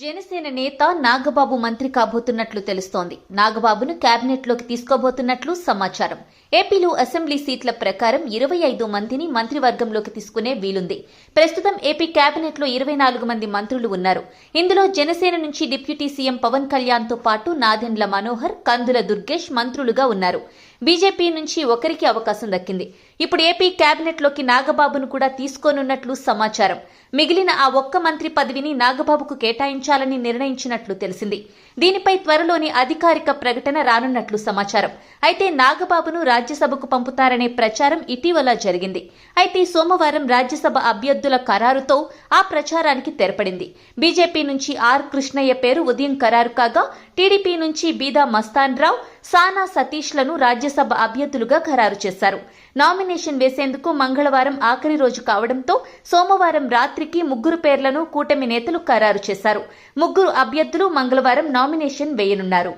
జనసేన నేత నాగబాబు మంత్రి కాబోతున్నట్లు తెలుస్తోంది. నాగబాబును కేబినెట్లోకి తీసుకోబోతున్నట్లు సమాచారం. ఏపీలో అసెంబ్లీ సీట్ల ప్రకారం ఇరవై ఐదు మందిని మంత్రివర్గంలోకి తీసుకునే వీలుంది. ప్రస్తుతం ఏపీ కేబినెట్లో ఇరవై నాలుగు మంది మంత్రులు ఉన్నారు. ఇందులో జనసేన నుంచి డిప్యూటీ సీఎం పవన్ కళ్యాణ్తో పాటు నాదెండ్ల మనోహర్ కందుల దుర్గేష్ మంత్రులుగా ఉన్నారు. బీజేపీ నుంచి ఒకరికి అవకాశం దక్కింది. ఇప్పుడు ఏపీ కేబినెట్లోకి నాగబాబును కూడా తీసుకోనున్నట్లు సమాచారం. మిగిలిన ఆ ఒక్క మంత్రి పదవిని నాగబాబుకు కేటాయించాలని నిర్ణయించినట్లు తెలిసింది. దీనిపై త్వరలోని అధికారిక ప్రకటన రానున్నట్లు సమాచారం. అయితే నాగబాబును రాజ్యసభకు పంపుతారనే ప్రచారం ఇటీవల జరిగింది. అయితే సోమవారం రాజ్యసభ అభ్యర్థుల ఖరారుతో ఆ ప్రచారానికి తెరపడింది. బీజేపీ నుంచి ఆర్ కృష్ణయ్య పేరు ఉదయం ఖరారు కాగా టీడీపీ నుంచి బీదా మస్తాన్ రావు సానా సతీష్లను రాజ్యసభ అభ్యర్థులుగా ఖరారు చేశారు. నామినేషన్ వేసేందుకు మంగళవారం ఆఖరి రోజు కావడంతో సోమవారం రాత్రికి ముగ్గురు పేర్లను కూటమి నేతలు ఖరారు చేశారు. ముగ్గురు అభ్యర్థులు మంగళవారం నామినేషన్ వేయనున్నారు.